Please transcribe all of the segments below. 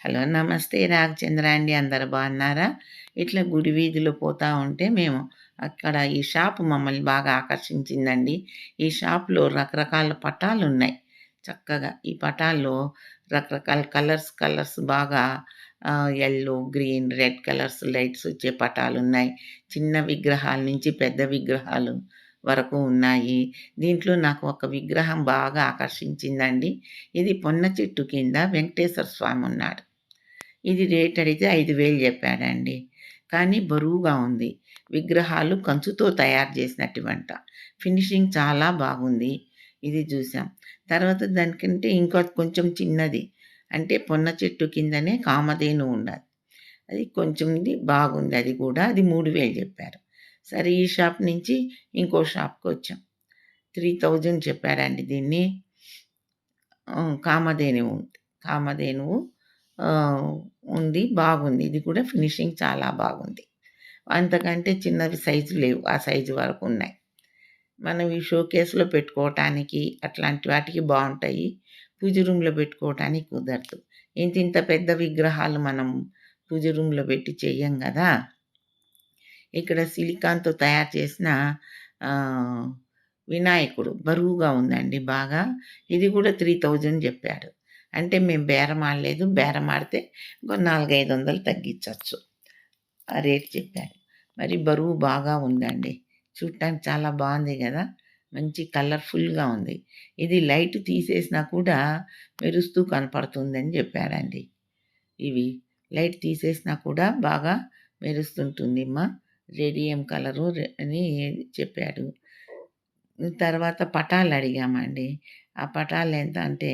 Hello నమస్తే రాఘచంద్ర అండి. అందరు బాగున్నారా? ఇట్లా గుడి వీధిలో పోతూ ఉంటే మేము అక్కడ ఈ షాప్ మమ్మల్ని బాగా ఆకర్షించిందండి. ఈ షాప్లో రకరకాల పటాలు ఉన్నాయి. చక్కగా ఈ పటాల్లో రకరకాల కలర్స్ కలర్స్ బాగా yellow green red colours lights వచ్చే పటాలు ఉన్నాయి. చిన్న విగ్రహాల నుంచి పెద్ద విగ్రహాలు వరకు ఉన్నాయి. దీంట్లో నాకు ఒక విగ్రహం బాగా ఆకర్షించిందండి. ఇది పొన్న చెట్టు కింద వెంకటేశ్వర స్వామి ఉన్నాడు. ఇది రేట్ అడిగితే ఐదు వేలు చెప్పాడండి. కానీ బరువుగా ఉంది. విగ్రహాలు కంచుతో తయారు చేసినట్టు వంట. ఫినిషింగ్ చాలా బాగుంది. ఇది చూసాం. తర్వాత దానికంటే ఇంకో కొంచెం చిన్నది. అంటే పొన్న చెట్టు కిందనే కామధేను ఉన్నది. అది కొంచెం ఇది బాగుంది. అది కూడా అది మూడు వేలు చెప్పారు. సరే ఈ షాప్ నుంచి ఇంకో షాప్కి వచ్చాం. త్రీ థౌజండ్ చెప్పారండి దీన్ని. కామధేనువు. ఉంది కామధేనువు ఉంది. బాగుంది. ఇది కూడా ఫినిషింగ్ చాలా బాగుంది. అంతకంటే చిన్నవి సైజు లేవు. ఆ సైజు వరకు ఉన్నాయి. మనం ఈ షో కేసులో పెట్టుకోవటానికి అట్లాంటి వాటికి బాగుంటాయి. పూజ రూమ్లో పెట్టుకోవటానికి కుదరదు. ఇంత ఇంత పెద్ద విగ్రహాలు మనం పూజ రూమ్లో పెట్టి చెయ్యం కదా! ఇక్కడ సిలికాన్తో తయారు చేసిన వినాయకుడు బరువుగా ఉందండి బాగా. ఇది కూడా త్రీ థౌజండ్ చెప్పాడు. అంటే మేము బేరం ఆడలేదు. బేరం ఆడితే ఇంకో నాలుగైదు వందలు తగ్గించవచ్చు ఆ రేట్ చెప్పాడు మరి బరువు బాగా ఉందండి. చూడటానికి చాలా బాగుంది కదా. మంచి కలర్ఫుల్గా ఉంది. ఇది లైట్ తీసేసినా కూడా మెరుస్తూ కనపడుతుందని చెప్పారండి ఇవి లైట్ తీసేసినా కూడా బాగా మెరుస్తుంటుంది మా రేడియం కలరు అని చెప్పాడు. తర్వాత పటాలు అడిగామండి. ఆ పటాలు ఎంత అంటే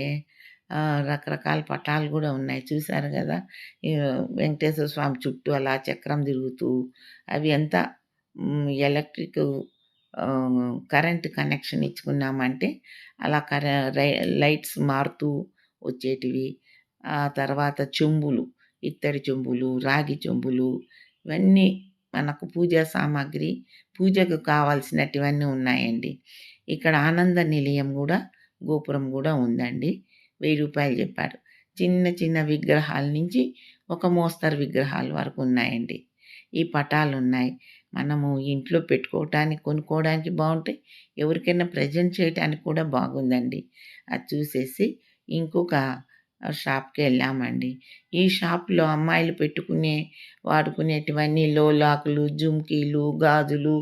రకరకాల పటాలు కూడా ఉన్నాయి. చూశారు కదా? వెంకటేశ్వర స్వామి చుట్టూ అలా చక్రం తిరుగుతూ అవి అంతా ఎలక్ట్రిక్ కరెంట్ కనెక్షన్ ఇచ్చుకున్నామంటే అలా కరె లైట్స్ మారుతూ వచ్చేటివి. ఆ తర్వాత చెంబులు ఇత్తడి చెంబులు రాగి చెంబులు ఇవన్నీ మనకు పూజా సామాగ్రి పూజకు కావాల్సినటివన్నీ ఉన్నాయండి. ఇక్కడ ఆనంద నిలయం కూడా గోపురం కూడా ఉందండి. వెయ్యి రూపాయలు చెప్పారు. చిన్న చిన్న విగ్రహాల నుంచి ఒక మోస్తరు విగ్రహాల వరకు ఉన్నాయండి. ఈ పటాలు ఉన్నాయి. మనము ఇంట్లో పెట్టుకోవటానికి కొనుక్కోవడానికి బాగుంటాయి. ఎవరికైనా ప్రజెంట్ చేయడానికి కూడా బాగుందండి. అది చూసేసి ఇంకొక షాప్కి వెళ్ళామండి. ఈ షాప్లో అమ్మాయిలు పెట్టుకునే వాడుకునేటివన్నీ లోలాకులు జుమ్కీలు గాజులు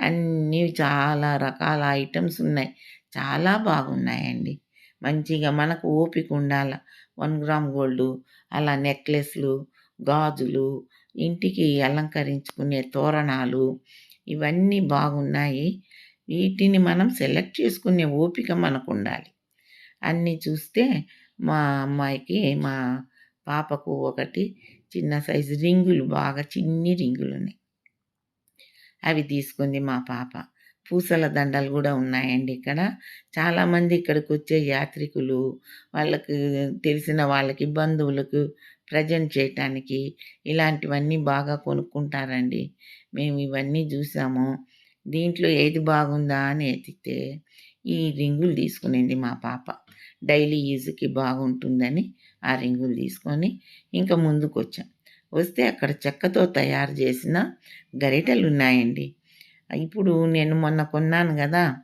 అన్నీ చాలా రకాల ఐటమ్స్ ఉన్నాయి. చాలా బాగున్నాయండి. మంచిగా మనకు ఓపిక ఉండాల. వన్ గ్రామ్ గోల్డ్ అలా నెక్లెస్లు గాజులు ఇంటికి అలంకరించుకునే తోరణాలు ఇవన్నీ బాగున్నాయి. వీటిని మనం సెలెక్ట్ చేసుకునే ఓపిక మనకు ఉండాలి అన్నీ చూస్తే మా అమ్మాయికి మా పాపకు ఒకటి చిన్న సైజు రింగులు బాగా చిన్ని రింగులు ఉన్నాయి అవి తీసుకుంది మా పాప. పూసల దండలు కూడా ఉన్నాయండి ఇక్కడ. చాలామంది ఇక్కడికి వచ్చే యాత్రికులు వాళ్ళకి తెలిసిన వాళ్ళకి బంధువులకు ప్రజెంట్ చేయటానికి ఇలాంటివన్నీ బాగా కొనుక్కుంటారండి. మేము ఇవన్నీ చూసాము. దీంట్లో ఏది బాగుందా అని ఎత్తితే ఈ రింగులు తీసుకునింది మా పాప. డైలీ యూజ్కి బాగుంటుందని ఆ రింగులు తీసుకొని ఇంకా ముందుకు వచ్చాం వస్తే అక్కడ చెక్కతో తయారు చేసిన గరిటెలు ఉన్నాయండి ఇప్పుడు నేను మొన్న కొన్నాను కదా.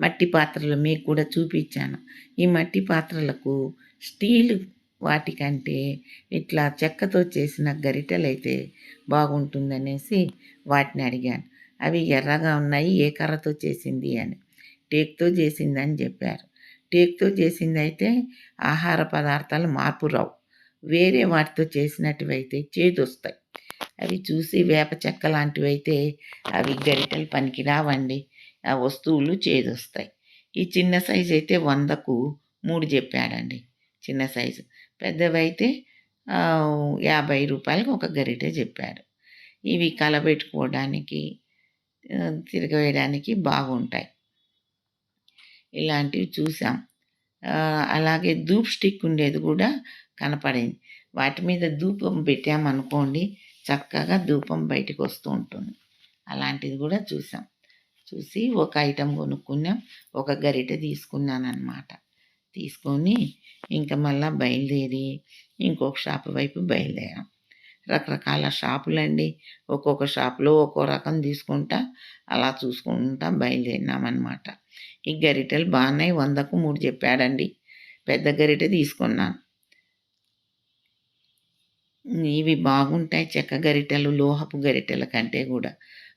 మట్టి పాత్రలు మీకు కూడా చూపించాను. ఈ మట్టి పాత్రలకు స్టీల్ వాటికంటే ఇట్లా చెక్కతో చేసిన గరిటెలైతే బాగుంటుందనేసి వాటిని అడిగాను. అవి ఎర్రగా ఉన్నాయి ఏ కర్రతో చేసింది అని. టేక్తో చేసిందని చెప్పారు. టేక్తో చేసింది అయితే ఆహార పదార్థాలు మార్పు రావు. వేరే వాటితో చేసినటివైతే చేదొస్తాయి. అవి చూసి వేప చెక్క లాంటివి అయితే అవి గరిటెలు పనికి రావండి ఆ వస్తువులు చేదొస్తాయి. ఈ చిన్న సైజు అయితే వందకు మూడు చెప్పాడండి. చిన్న సైజు. పెద్దవైతే యాభై రూపాయలకు ఒక గరిటె చెప్పాడు. ఇవి కలబెట్టుకోవడానికి తిరగవేయడానికి బాగుంటాయి. ఇలాంటివి చూసాం. అలాగే ధూప్ స్టిక్ ఉండేది కూడా కనపడింది. వాటి మీద ధూపం పెట్టామనుకోండి చక్కగా ధూపం బయటకు వస్తూ ఉంటుంది. అలాంటిది కూడా చూసాం. చూసి ఒక ఐటెం కొనుక్కున్నాం. ఒక గరిటె తీసుకున్నాను అనమాట తీసుకొని ఇంకా మళ్ళీ బయలుదేరి ఇంకొక షాపు వైపు బయలుదేరాం. రకరకాల షాపులండి. ఒక్కొక్క షాపులో ఒక్కో రకం తీసుకుంటా అలా చూసుకుంటా బయలుదేరినామన్నమాట. ఈ గరిటెలు బాగున్నాయి. వందకు మూడు చెప్పాడండి. పెద్ద గరిటె తీసుకున్నాను. ఇవి బాగుంటాయి చెక్క గరిటెలు లోహపు గరిటెల కంటే కూడా.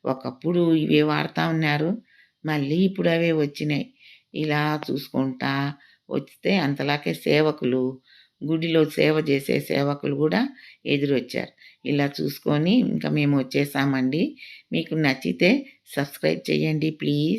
ఒకప్పుడు ఇవే వాడుతూ ఉన్నారు. మళ్ళీ ఇప్పుడు అవే వచ్చినాయి. ఇలా చూసుకుంటా వస్తే అంతలాకే సేవకులు గుడిలో సేవ చేసే సేవకులు కూడా ఎదురొచ్చారు. ఇలా చూసుకొని ఇంకా మేము వచ్చేసామండి. మీకు నచ్చితే సబ్స్క్రైబ్ చేయండి ప్లీజ్.